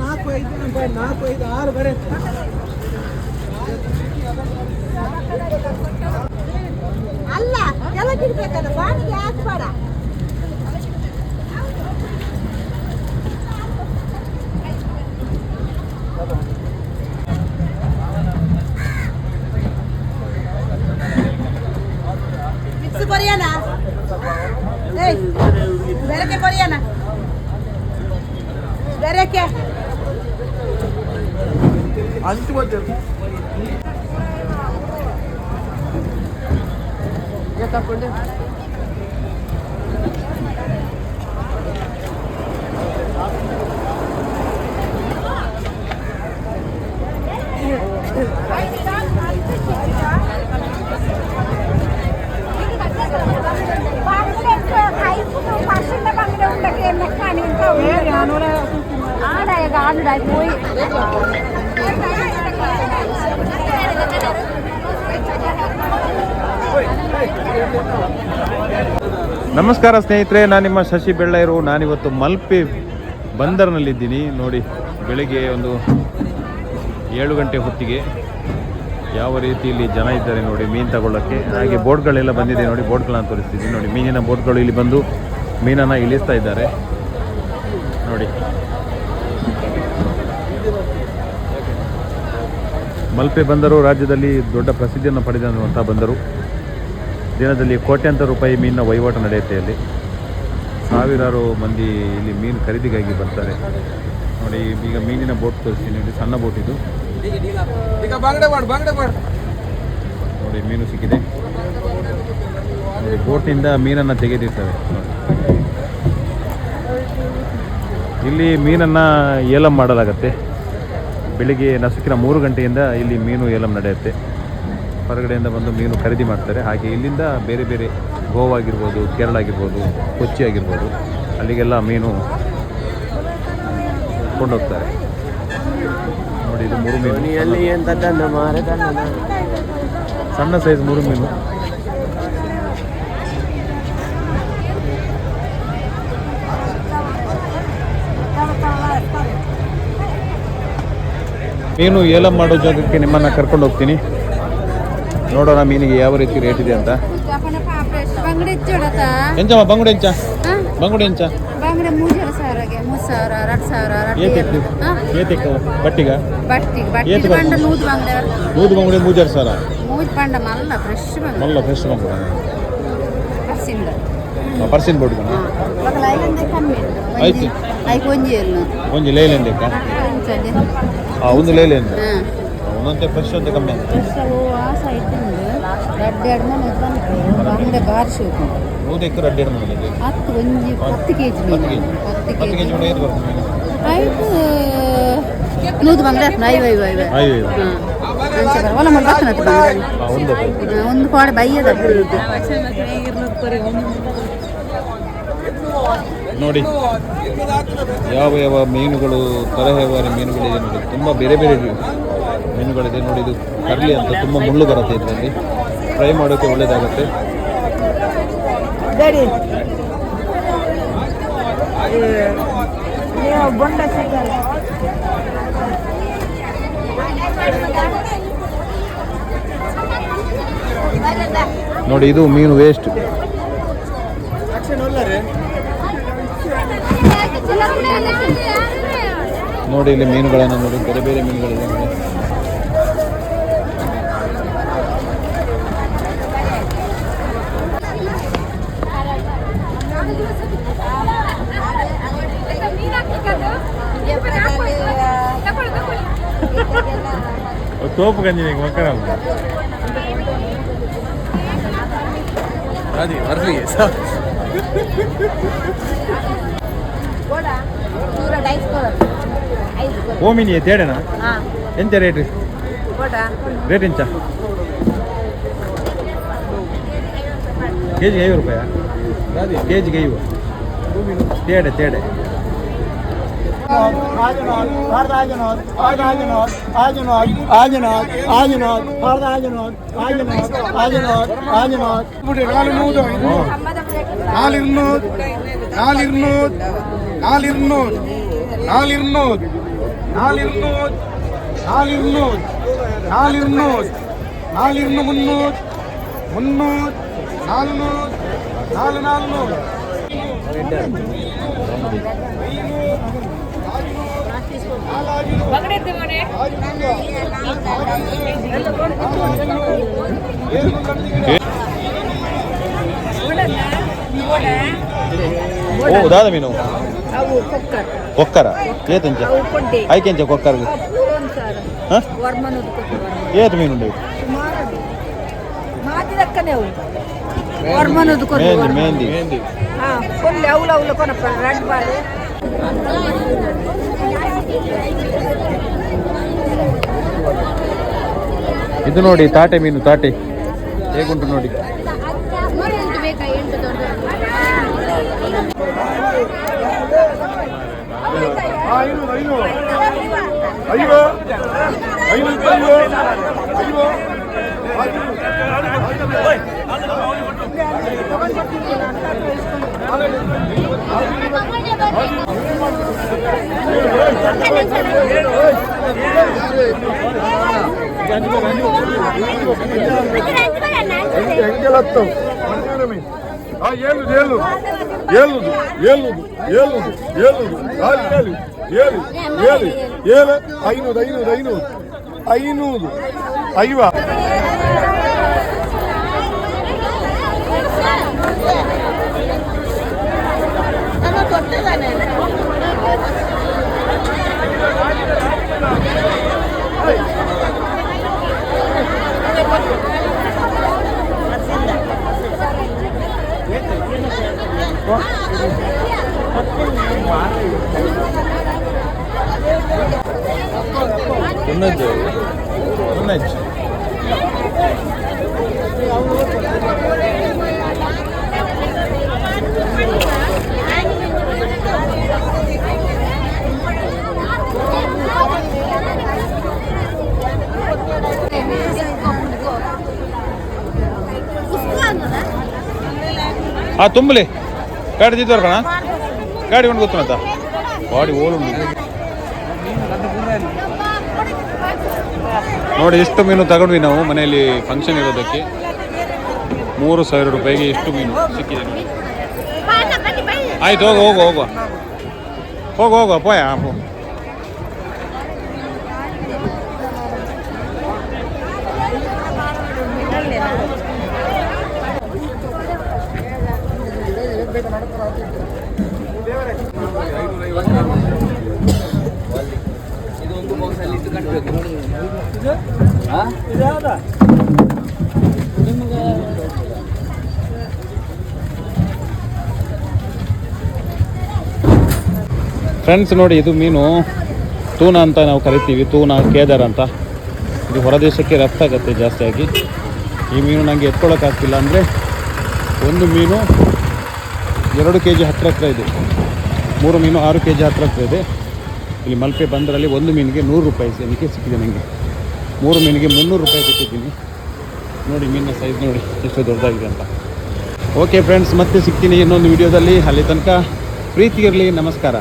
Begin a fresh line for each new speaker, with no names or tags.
ನಾಲ್ಕು ಐದು ನಾಲ್ಕು ಐದು ಆರು ಬರೀ
ಅಲ್ಲ ಎಲ್ಲ ಬಿಡ್ಬೇಕಲ್ಲ ಬಾಣಿಗೆ ಹಾಕ್ಬೇಡ. ಮಿಕ್ಸ್ ಕೊರಿಯಾನ? ಬೇರೆಕೆ ಕೊರಿಯಾನ? ಬೇರೆಕೆ.
Ya está por dentro.
ആണോ ആടെ കാണുണ്ടായി പോയി ನಮಸ್ಕಾರ ಸ್ನೇಹಿತರೆ, ನಾನು ನಿಮ್ಮ ಶಶಿ ಬೆಳ್ಳೈರು. ನಾನಿವತ್ತು ಮಲ್ಪೆ ಬಂದರ್ನಲ್ಲಿದ್ದೀನಿ. ನೋಡಿ, ಬೆಳಿಗ್ಗೆ ಒಂದು ಏಳು ಗಂಟೆ ಹೊತ್ತಿಗೆ ಯಾವ ರೀತಿಯಲ್ಲಿ ಜನ ಇದ್ದಾರೆ ನೋಡಿ, ಮೀನು ತಗೊಳ್ಳೋಕ್ಕೆ. ಹಾಗೆ ಬೋಟ್ಗಳೆಲ್ಲ ಬಂದಿದೆ ನೋಡಿ, ಬೋಟ್ಗಳನ್ನು ತೋರಿಸ್ತಿದ್ದೀನಿ. ನೋಡಿ, ಮೀನಿನ ಬೋಟ್ಗಳು ಇಲ್ಲಿ ಬಂದು ಮೀನನ್ನು ಇಳಿಸ್ತಾ ಇದ್ದಾರೆ. ನೋಡಿ. ಮಲ್ಪೆ ಬಂದರು, ರಾಜ್ಯದಲ್ಲಿ ದೊಡ್ಡ ಪ್ರಸಿದ್ಧಿಯನ್ನು ಪಡೆದಂತಹ ಬಂದರು. ದಿನದಲ್ಲಿ ಕೋಟ್ಯಂತರ ರೂಪಾಯಿ ಮೀನಿನ ವಹಿವಾಟು ನಡೆಯುತ್ತೆ ಅಲ್ಲಿ ಸಾವಿರಾರು ಮಂದಿ ಇಲ್ಲಿ ಮೀನು ಖರೀದಿಗಾಗಿ ಬರ್ತಾರೆ. ನೋಡಿ ಈಗ ಮೀನಿನ ಬೋಟ್ ತೋರಿಸ್ತೀನಿ. ನೋಡಿ ಸಣ್ಣ ಬೋಟ್ ಇದು. ನೋಡಿ ಮೀನು ಸಿಕ್ಕಿದೆ. ನೋಡಿ ಬೋಟಿಂದ ಮೀನನ್ನು ತೆಗೆದಿರ್ತಾರೆ ಇಲ್ಲಿ ಮೀನನ್ನು ಏಲಂ ಮಾಡಲಾಗತ್ತೆ. ಬೆಳಿಗ್ಗೆ ನಸುಕಿನ ಮೂರು ಗಂಟೆಯಿಂದ ಇಲ್ಲಿ ಮೀನು ಏಲಂ ನಡೆಯುತ್ತೆ. ಹೊರಗಡೆಯಿಂದ ಬಂದು ಮೀನು ಖರೀದಿ ಮಾಡ್ತಾರೆ. ಹಾಗೆ ಇಲ್ಲಿಂದ ಬೇರೆ ಬೇರೆ ಗೋವಾ ಆಗಿರ್ಬೋದು ಕೇರಳ ಆಗಿರ್ಬೋದು ಕೊಚ್ಚಿ ಆಗಿರ್ಬೋದು ಅಲ್ಲಿಗೆಲ್ಲ ಮೀನು ಕೊಂಡೋಗ್ತಾರೆ. ನೋಡಿ ಇದು ಮೂರು ಮೀನು. ಸಣ್ಣ ಸೈಜ್ ಮೂರು ಮೀನು. ಮೀನು ಏಲಂ ಮಾಡೋ ಜಾಗಕ್ಕೆ ನಿಮ್ಮನ್ನು ಕರ್ಕೊಂಡು ಹೋಗ್ತೀನಿ. ನೋಡೋಣ ಮೀನಿಗೆ ಯಾವ ರೀತಿ ರೇಟ್ ಇದೆ ಅಂತ. ಎಂಚಮ್ಮ ಬಂಗುಡೆ ಎಂಚ? ಬಂಗುಡೆ ಎಂಚ?
ಬಂಗಡೆ ಮೂರು ಸಾವಿರಗೆ ಮೂರು ಸಾವಿರ ಎರಡು ಸಾವಿರ
ಏತೆಕ್ಕು ಏತೆಕ್ಕು ಬಟ್ಟಿಗ
ಬಟ್ಟಿ? ಬಂಡ ನೂದು ಬಂಗಡೆ.
ನೂದು ಬಂಗುಡೆ ಮೂಜಾರು ಸಾವಿರ
ಮೂಜ್ ಬಂಡ ಮಲ್ಲ ಫ್ರೆಶ್
ಮಲ್ಲ ಫ್ರೆಶ್ ಬಂಗುಡೆ ಪರ್ಸಿನ್ ಆಯ್ತು.
ಒಂಜಿ
ಒಂದು
ಲೇಲೆ
ಒಂದೊಂದೇ ಫ್ರೆಶ್ ಅಂತ ಕಮ್ಮಿ ನೂದಕ್ಕೆ ರಡ್ಡಿ ಎರಡು ಮಾಡಿದೆ
ಹತ್ತು ಒಂಜಿ ಹತ್ತು ಕೆ ಜಿ
ಹತ್ತು ಕೆ ಜಿ ಇದು ಬರ್ತದೆ ಮೀನು.
ಆಯ್ತು ನೂದು ಬಂಗಡೆ ಹತ್ತು ಐವ ಐವ ಐವ
ಅಯ್ಯೋ ಅಯ್ಯೋ.
ಹಾಂ ಹೊಲ ಮಾಡಿ ಬರ್ತನತ್ತು ಬಂಗಡೆ
ಒಂದು
ಪಾಡೆ ಬೈಯದ
ನೋಡಿ ಯಾವ ಯಾವ ಮೀನುಗಳು ತರಹೇವಾರಿ ಮೀನುಗಳಿದೆ ನೋಡಿ. ತುಂಬ ಬೇರೆ ಬೇರೆ ಮೀನುಗಳಿದೆ. ನೋಡಿ ಇದು ಕರ್ಲಿ ಅಂತ ತುಂಬ ಮುಳ್ಳು ಬರುತ್ತೆ ಇದರಲ್ಲಿ. ಫ್ರೈ ಮಾಡೋಕ್ಕೆ ಒಳ್ಳೇದಾಗುತ್ತೆ. ನೋಡಿ ಇದು ಮೀನು ವೇಸ್ಟ್ ನೋಡಿ ಇಲ್ಲಿ ಮೀನುಗಳನ್ನು ನೋಡಿ ಬೇರೆ ಬೇರೆ ಮೀನುಗಳಿದೆ ನೋಡಿ. தோப்பு கஞ்சி நீங்கள்
வைக்கிறோம் அது
வரலையே சார் ஓமினியை தேடனா ఎంత రేటు రేట్ ఎంత కేజీకి ఐదు రూపాయ కేజీకి ఐదు తేడే తేడే ஆஜனோர்
வரதாஜனோர் ஆஜனோர் ஆஜனோர் ஆஜனோர் ஆஜனோர் வரதாஜனோர் ஆஜனோர் ஆஜனோர் ஆஜனோர். இப்படி நாலு நூறு. நாலு
இருநூறு நாலு இருநூறு நாலு இருநூறு நாலு இருநூறு நாலு இருநூறு நாலு இருநூறு நாலு இருநூறு நாலு நாலு நூறு
ಓ ದಾದ ಮೀನು
ಕೊಕ್ಕರ
ಏತಂಚ ಐಕೆಂಚ ಕೊಕ್ಕರ್ಗೆ ಏತು ಮೀನು
ಉಂಡು
ಮೆಹಂದಿ ಮೆಹಂದಿ ಇದು ನೋಡಿ ತಾಟೆ ಮೀನು ತಾಟೆ ಹೇಗುಂಟು ನೋಡಿ
ఎంకెలత్తం ఏళ్ళు ఏళ్ళు ఏళ్ళు ఏళ్ళు ఏళ్ళు ఏళ్ళు ఏళ్ళు ఏళ్ళు ఏళ్ళు ఏళ్ళు ఐనూరు ఐనూరు ఐనూరు.
ఐనూరు. ఐవా. ah tumble ಗಾಡಿ ತಿದ್ದವ್ರ ಕಣ ಗಾಡಿ ಒಂದು ಗೊತ್ತ ಗಾಡಿ ಓಲು ನೋಡಿ ಎಷ್ಟು ಮೀನು ತಗೊಂಡ್ವಿ ನಾವು. ಮನೆಯಲ್ಲಿ ಫಂಕ್ಷನ್ ಇರೋದಕ್ಕೆ ಮೂರು ಸಾವಿರ ರೂಪಾಯಿಗೆ ಎಷ್ಟು ಮೀನು ಸಿಕ್ಕಿದೆ. ಆಯ್ತು ಹೋಗು ಹೋಗು ಹೋಗುವ ಹೋಗು ಹೋಗುವ ಪೋಯ ಫ್ರೆಂಡ್ಸ್ ನೋಡಿ ಇದು ಮೀನು. ತೂನ ಅಂತ ನಾವು ಕರಿತೀವಿ. ತೂನ ಕೇದಾರ್ ಅಂತ. ಇದು ಹೊರದೇಶಕ್ಕೆ ರಫ್ತಾಗತ್ತೆ ಜಾಸ್ತಿಯಾಗಿ. ಈ ಮೀನು ನನಗೆ ಎತ್ಕೊಳ್ಳೋಕ್ಕಾಗ್ತಿಲ್ಲ ಅಂದರೆ ಒಂದು ಮೀನು ಎರಡು ಕೆ ಜಿ ಹತ್ತಿರ ಹತ್ರ ಇದೆ. ಮೂರು ಮೀನು ಆರು ಕೆ ಜಿ ಹತ್ತಿರ ಹತ್ರ ಇದೆ. ಇಲ್ಲಿ ಮಲ್ಪೆ ಬಂದರಲ್ಲಿ ಒಂದು ಮೀನಿಗೆ ನೂರು ರೂಪಾಯಿ ನನಗೆ ಸಿಕ್ಕಿದೆ ನನಗೆ ಮೂರು ಮೀನಿಗೆ ಮುನ್ನೂರು ರೂಪಾಯಿ ಕೊಟ್ಟಿದ್ದೀನಿ. ನೋಡಿ, ಮೀನಿನ ಸೈಜ್ ನೋಡಿ, ಎಷ್ಟು ದೊಡ್ಡದಾಗಿದೆ ಅಂತ. ಓಕೆ ಫ್ರೆಂಡ್ಸ್ ಮತ್ತೆ ಸಿಗ್ತೀನಿ ಇನ್ನೊಂದು ವಿಡಿಯೋದಲ್ಲಿ ಅಲ್ಲಿ ತನಕ ಪ್ರೀತಿ ಇರಲಿ ನಮಸ್ಕಾರ.